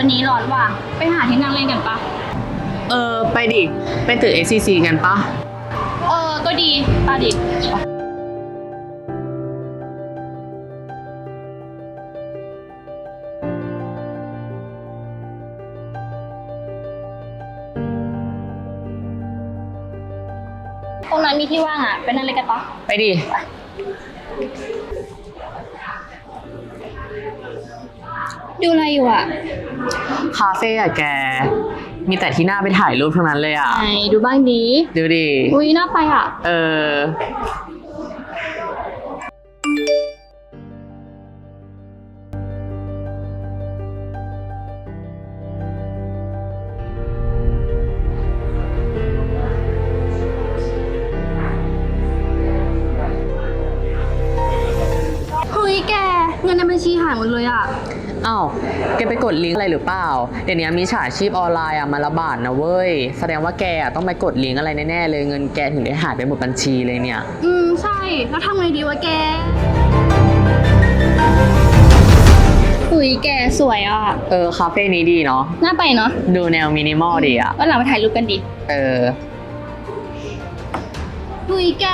วันนี้ร้อนว่ะ ไปหาที่นั่งเล่นกันปะ เออ ไปดิ ไปตึก SCC กันปะ เออ ก็ดีปาดิตรงนั้นมีที่ว่างอะ ไปนั่งเล่นกันปะ ไปดิ ดูอะไรอยู่อะคาเฟ่อะแก มีแต่ที่น่าไปถ่ายรูปทั้งนั้นเลยอะไหนดูบ้างดี ดูดิ อุ้ยน่าไปอะ เออ ชีหายหมดเลยอะ อ้าว แกไปกดลิงก์อะไรหรือเปล่า เดี๋ยวนี้มีฉาชีพออนไลน์อะมาระบาดนะเว้ย แสดงว่าแกอะต้องไปกดลิงก์อะไรแน่ๆเลยเงินแกถึงได้หายไปหมดบัญชีเลยเนี่ย อืม ใช่ แล้วทำไงดีวะแกหุยแกสวยอะ เออ คาเฟ่นี้ดีเนาะ น่าไปเนาะดูแนวมินิมอลดีอะวันหลังไปถ่ายรูปกันดิเออหุยแก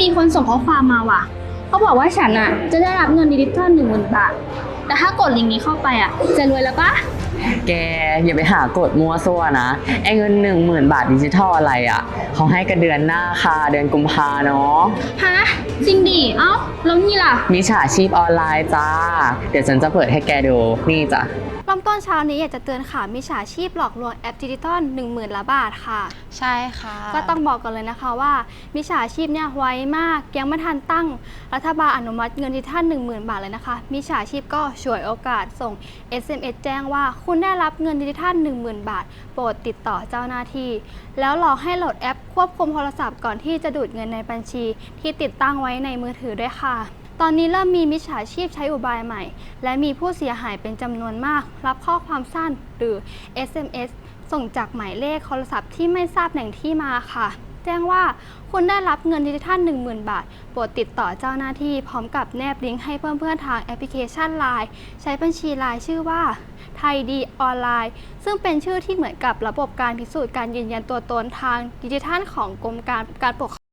มีคนส่งข้อความมาว่ะ เขาบอกว่าฉันอะจะได้รับเงินดิจิตอลหนึ่งหมื่นบาท แต่ถ้ากดลิงก์นี้เข้าไปอะจะรวยแล้วปะแกอย่าไปหากดมั่วซั่วนะไอ้เงินหนึ่งหมื่นบาทดิจิทัลอะไรอะ่ะเขาให้กันเดือนหน้าค่ะเดือนกุมภาเนาะฮะจริงดิเอ้าแล้วนี่ล่ะมีฉาชีพออนไลน์จ้า เดี๋ยวฉันจะเปิดให้แกดูนี่จ้ะเริ่ม ต้นเช้านี้อยากจะเตือนข่าวมิจฉาชีพหลอกลวงแอปดิจิตอล1 0,000ละบาทค่ะ ใช่ค่ะ ก็ต้องบอกกันเลยนะคะว่ามิจฉาชีพเนี่ยไวมากยังไม่ทันตั้ง รัฐบาลอนุมัติเงินดิจิทัล10,000 บาทเลยนะคะมิจฉาชีพก็ฉวยโอกาสส่ง SMS แจ้งว่าคุณได้รับเงินดิจิทัล10,000 บาท โปรดติดต่อเจ้าหน้าที่ แล้วหลอกให้โหลดแอปควบคุมโทรศัพท์ก่อนที่จะดูดเงินในบัญชี ที่ติดตั้งไว้ในมือถือด้วยค่ะ ตอนนี้เริ่มมีมิจฉาชีพใช้อุบายใหม่ และมีผู้เสียหายเป็นจำนวนมาก รับข้อความสั้นหรือ SMS ส่งจากหมายเลขโทรศัพท์ที่ไม่ทราบแหล่งที่มาค่ะ แจ้งว่าคุณได้รับเงินดิจิทัล 10,000 บาท โปรดติดต่อเจ้าหน้าที่พร้อมกับแนบลิงก์ให้เพื่อนๆทางแอปพลิเคชัน Line ใช้บัญชี Line ชื่อว่าไทยดีออนไลน์ ซึ่งเป็นชื่อที่เหมือนกับระบบการพิสูจน์การยืนยันตัวตนทางดิจิทัลของกรมการการปกครอง